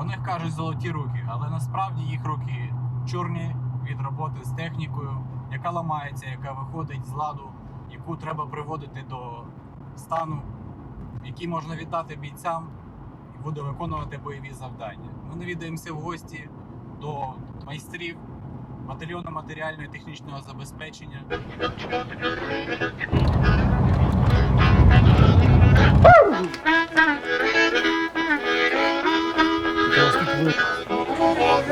Про них кажуть золоті руки, але насправді їх руки чорні від роботи з технікою, яка ламається, яка виходить з ладу, яку треба приводити до стану, який можна віддати бійцям і буде виконувати бойові завдання. Ми навідаємося в гості до майстрів батальйону матеріально-технічного забезпечення.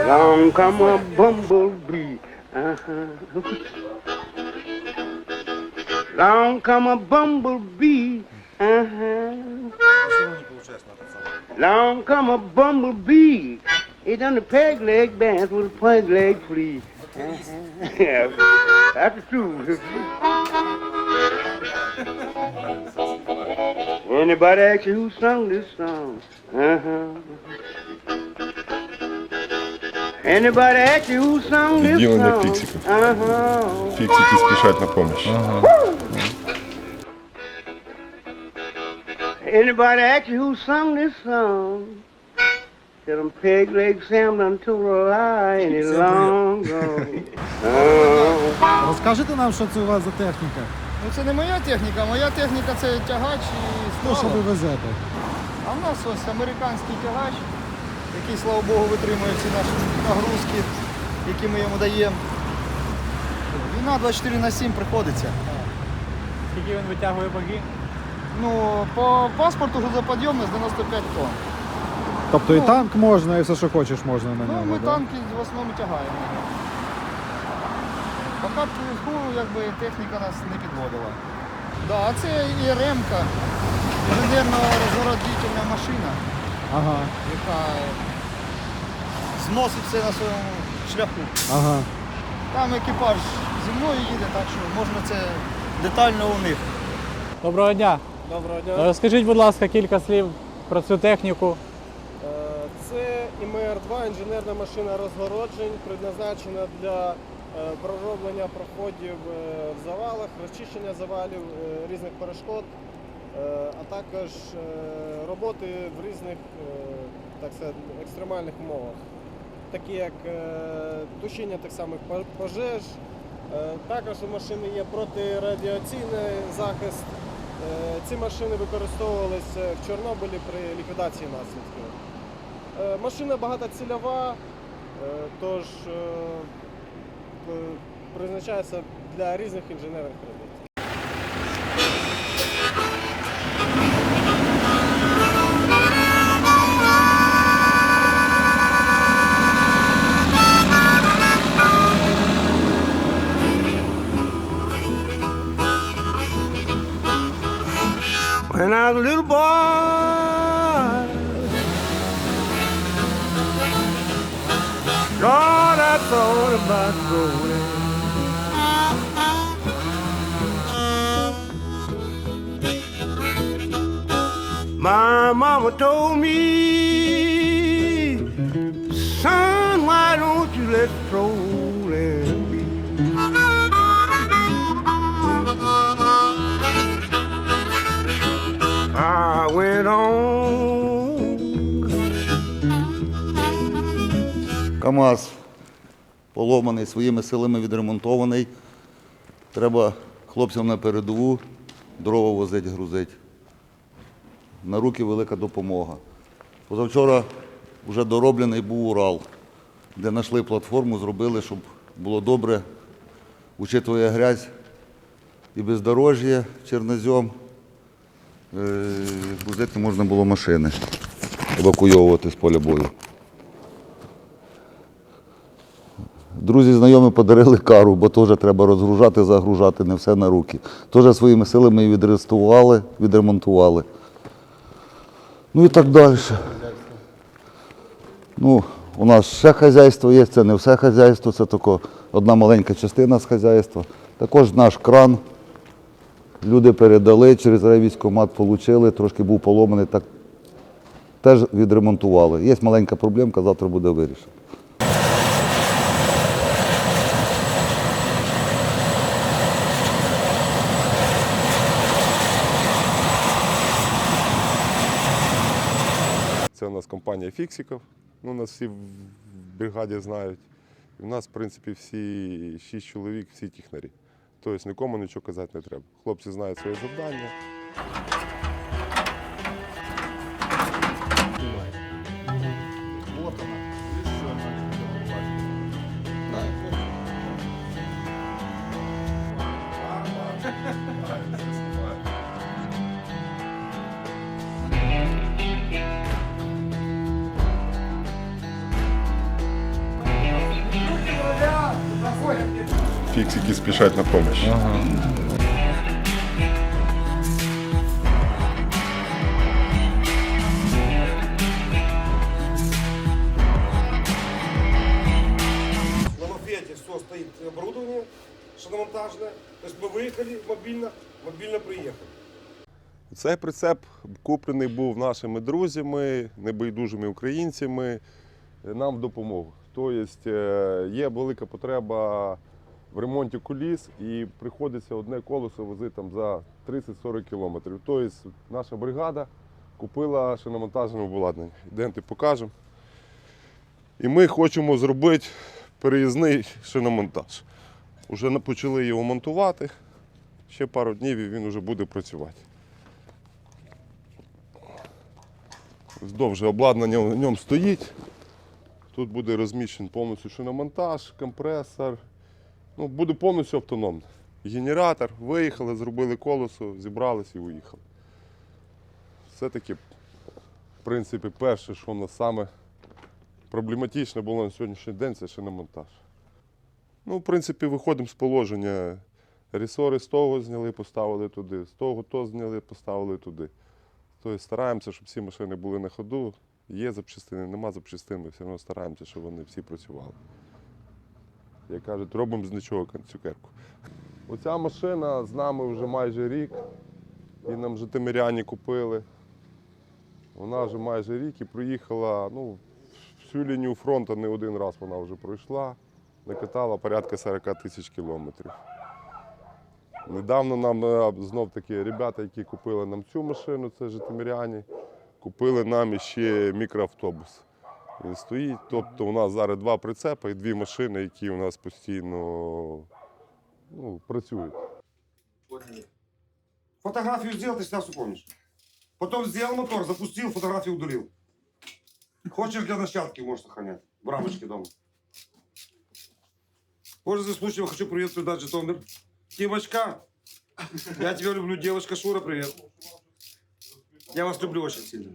Long come a bumblebee. Uh-huh. Long come a bumblebee. Uh-huh. Long come a bumblebee. He done the peg leg dance with a peg leg flea. Uh-huh. Yeah, that's truth. Anybody ask you who sung this song? Uh-huh. Відділення фіксиків. Uh-huh. Фіксики спішать на помощь. Anybody ask you who sung this song? Tell them peg leg Sam done told a lie it's long gone. Oh. Розкажете нам, що це у вас за техніка? Ну це не моя техніка, моя техніка це тягач і Ну, що ви везете? А в нас ось американський тягач, який, слава Богу, витримує всі наші нагрузки, які ми йому даємо. Війна 24 на 7 приходиться. Скільки він витягує ваги? Ну, по паспорту грузоподйомність 95 тонн. Тобто і Ну. танк можна, і все, що хочеш, можна на Ну, ньому. ми да? танки в основному тягаємо. Поки півку, якби техніка нас не підводила. Да, а це і ремка, інженерно-розгородительна машина. Ага, яка зносить все на своєму шляху. ага. Там екіпаж зі мною їде, так що можна це детально у них. Доброго дня. Доброго дня. Розкажіть, будь ласка, кілька слів про цю техніку. Е, Це ІМР-2, інженерна машина розгороджень, предназначена для е, пророблення проходів е, в завалах, розчищення завалів е, різних перешкод, е, а також е, роботи в різних е, так сказати, екстремальних умовах, такі як е, тушіння тих самих пожеж. Е, Також у машини є протирадіаційний захист. Е, Ці машини використовувалися в Чорнобилі при ліквідації наслідків. Машина багатоцільова, тож призначається для різних інженерних робіт. A little boy, Lord, I thought about growing. My mama told me, son, why don't you let strolling КАМАЗ поломаний, своїми силами відремонтований. Треба хлопцям на передову дрова возити, грузити. На руки велика допомога. Позавчора вже дороблений був Урал, де знайшли платформу, зробили, щоб було добре, учитує грязь і бездорожжя, чернозем. Е, Грузити можна було машини, евакуйовувати з поля бою. Друзі, знайомі подарили кару, бо теж треба розгружати, загружати, не все на руки. Теж своїми силами її відреставрували, відремонтували. Ну і так далі. Ну, у нас ще хазяйство є, це не все хазяйство, це тільки одна маленька частина з хазяйства. Також наш кран. Люди передали, через райвійськомат отримали, трошки був поломаний, так теж відремонтували. Є маленька проблемка, завтра буде вирішена. Це у нас компанія фіксиків. Ну, нас всі в бригаді знають. І в нас, в принципі, всі шість чоловік, всі технарі. Тобто нікому нічого казати не треба. Хлопці знають своє завдання. Фіксики спішать на допомогу. На мафете все стоит оборудование шиномонтажное. То есть мы выехали мобильно, мобильно приехали. Цей прицеп куплений був нашими друзями, небайдужими українцями нам в допомогу. Тобто є велика потреба в ремонті коліс і приходиться одне колесо возити там за 30-40 кілометрів. Тобто наша бригада купила шиномонтажне обладнання. Йдемо покажемо. І ми хочемо зробити переїзний шиномонтаж. Уже почали його монтувати. Ще пару днів і він вже буде працювати. Довже обладнання в ньому стоїть. Тут буде розміщений повністю шиномонтаж, компресор. Ну, буде повністю автономний. Генератор, виїхали, зробили колесо, зібрались і уїхали. Все-таки, в принципі, перше, що в нас саме проблематичне було на сьогоднішній день, це шиномонтаж. Ну, в принципі, виходимо з положення. Ресори з того зняли, поставили туди, з того то зняли, поставили туди. Тобто стараємося, щоб всі машини були на ходу. Є запчастини, нема запчастин, ми все одно стараємося, щоб вони всі працювали. Як кажуть, робимо з нічого цукерку. Оця машина з нами вже майже рік. І нам житомиряні купили. Вона вже майже рік і проїхала ну, всю лінію фронту не один раз вона вже пройшла. Накатала порядка 40 тисяч кілометрів. Недавно нам е, знов таки ребята, які купили нам цю машину, це житомиряні, купили нам ще мікроавтобус. Він стоїть. Тобто у нас зараз два прицепи і дві машини, які у нас постійно ну, працюють. Фотографию сделал, ты всегда все помнишь. Потом мотор, запустил, фотографию удалил. Хочешь для нащадки можешь сохранять. В рамочке дома. Пользуясь случаем, хочу приветствовать даже Житомир. Тимочка, я тебя люблю, девочка Шура, привет. Я вас люблю очень сильно.